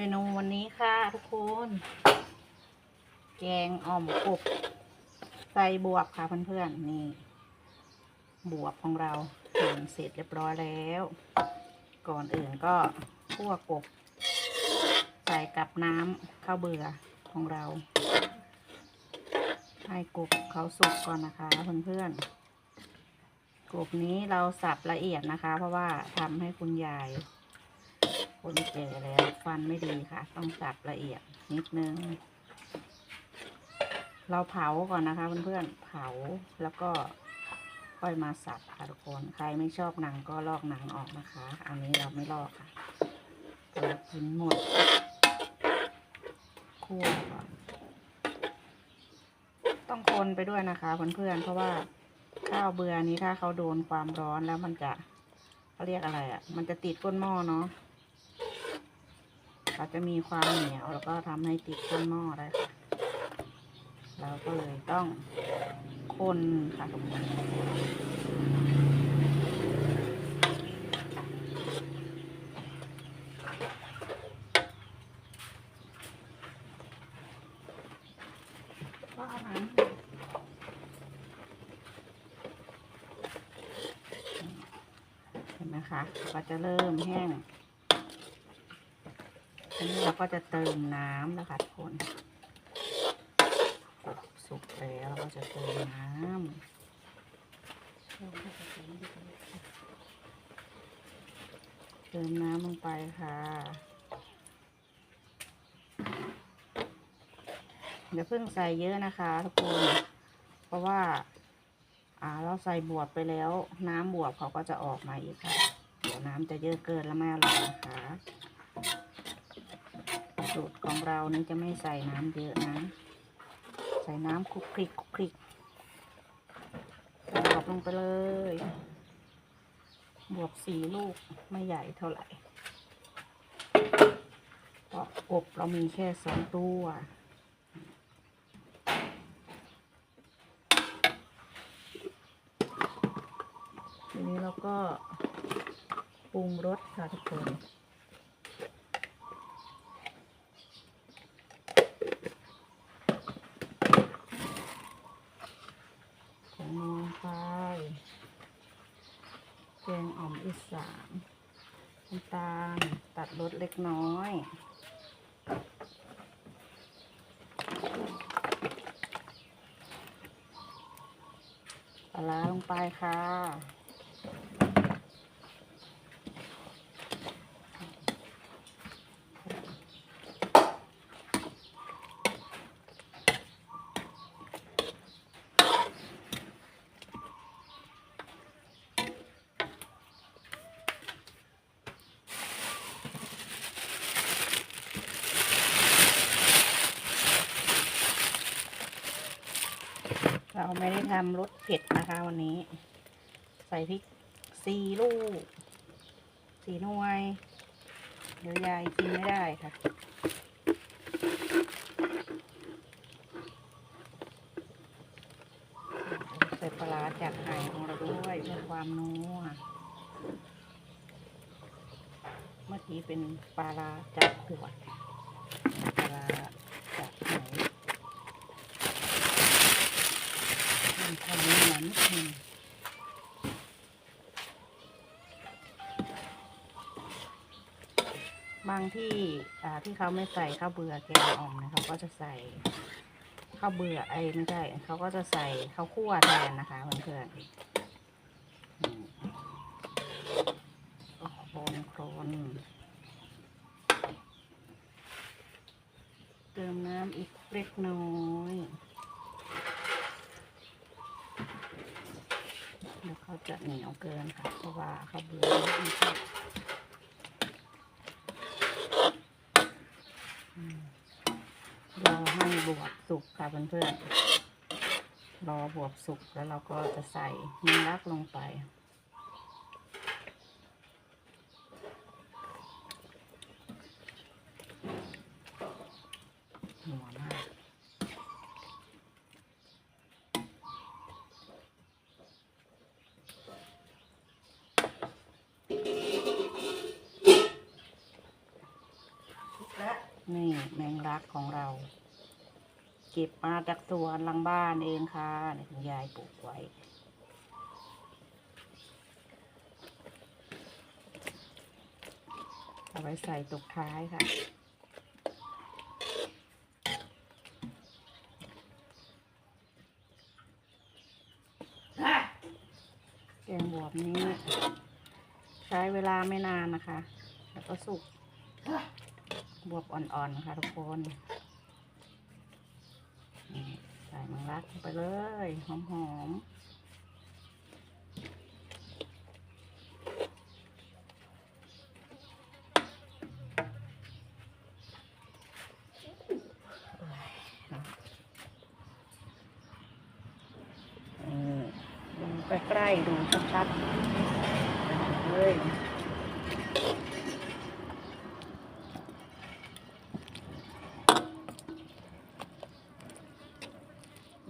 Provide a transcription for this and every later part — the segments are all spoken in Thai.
เมนูวันนี้ค่ะทุกคน แกงอ่อมกบใส่บวบค่ะเพื่อนๆนี่ บวบของเราหั่นเสร็จเรียบร้อยแล้ว ก่อนอื่นก็คั่วกบ ใส่กับน้ำข้าวเบื่อของเรา ให้กบเขาสุกก่อนนะคะเพื่อนๆกบนี้เราสับละเอียดนะคะ เพราะว่าทำให้คุณยาย คนแก่แล้วฟันไม่ดีค่ะ ต้องสับละเอียดนิดนึง เราเผาก่อนนะคะเพื่อนๆเผาแล้วก็ค่อยมาสับค่ะทุกคน ใครไม่ชอบหนังก็ลอกหนังออกนะคะ อันนี้เราไม่ลอกค่ะเรากินหมดคั่วก่อนต้องคนไปด้วยนะคะเพื่อนๆเพราะว่าข้าวเบื่อนี้ถ้าเขาโดนความร้อนแล้วมันจะเขาเรียกอะไรอะ่ะ มันจะติดก้นหม้อเนาะ เขาจะมีความเหนียวแล้วก็ทำให้ติดก้นหม้อได้ค่ะเราก็เลยต้องคนค่ะทุกคนก็เอาน้ำเห็นไหมคะ ก็จะเริ่มแห้ง ทีนี้เราก็จะเติมน้ำนะคะทุกคนสุกแล้วเราก็จะเติมน้ำเติมน้ำลงไปค่ะ อย่าเพิ่งใส่เยอะนะคะทุกคน เพราะว่าอ่าเราใส่บวบไปแล้ว น้ำบวบเขาก็จะออกมาอีกค่ะ เดี๋ยวน้ำจะเยอะเกินแล้วไม่อร่อยนะคะ สูตรของเรานี่จะไม่ใส่น้ำเยอะนะ ใส่น้ำคลุกคลิกคลุกคลิกใส่บวบลงไปเลย บวบสี่ลูกไม่ใหญ่เท่าไหร่เพราะกบเรามีแค่สองตัวทีนี้เราก็ปรุงรสค่ะทุกคน ผงนัวไป แกงอ่อมอีสานน้ำตาลตัดรสเล็กน้อยปลาลงไปค่ะ เราไม่ได้ทำรสเผ็ดนะคะวันนี้ ใส่พริกสี่ลูกสี่หน่วย เดี๋ยวยายกินไม่ได้ค่ะ ใส่ปลาจากไห่ของเราด้วยเพื่อความนัวเมื่อกี้เป็นปลาจากขวดาร้าจากไหน มีความเห นิดนึงบางที่ที่เขาไม่ใส่ข้าวเบื่อแกงอ่อมนะเขาก็จะใส่ข้าวเบื่อไอ้ไม่ใช่เขาก็จะใส่ข้าวคั่วแทนนะคะเพื่อนๆอืมก็โคลนโคลนเติมน้ำอีกเล็กน้อย เขาจะเหนียวเกินค่ะ เพราะว่าเขาเบื่อไม่ชอบอืมรอให้บวบสุกค่ะเพื่อนๆรอบวบสุกแล้วเราก็จะใส่เนื้อรักลงไป หัวมาก และ นี่แมงลักของเรา เก็บมาจากสวนหลังบ้านเองค่ะนี่คุณยายปลูกไว้เอาไว้ใส่ตกท้ายค่ะแกงบวบนี้ ใช้เวลาไม่นานนะคะ แล้วก็สุก บวบอ่อนๆค่ะทุกคนใส่มังลักลงไปเลยหอมๆใกล้ๆดูชัดๆเลย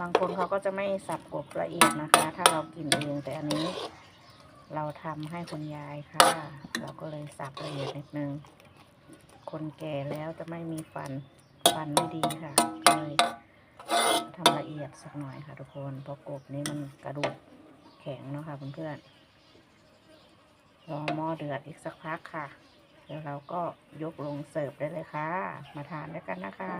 บางคนเขาก็จะไม่สับกบละเอียดนะคะ ถ้าเรากินเองแต่อันนี้ เราทำให้คุณยายค่ะ เราก็เลยสับละเอียดนิดนึง คนแก่แล้วจะไม่มีฟัน ฟันไม่ดีค่ะก็เลยทำละเอียดสักหน่อยค่ะทุกคนเพราะกบนี้มันกระดูกแข็งเนาะค่ะเพื่อนๆรอหม้อเดือดอีกสักพักค่ะแล้วเราก็ยกลงเสิร์ฟได้เลยค่ะ มาทานด้วยกันนะคะ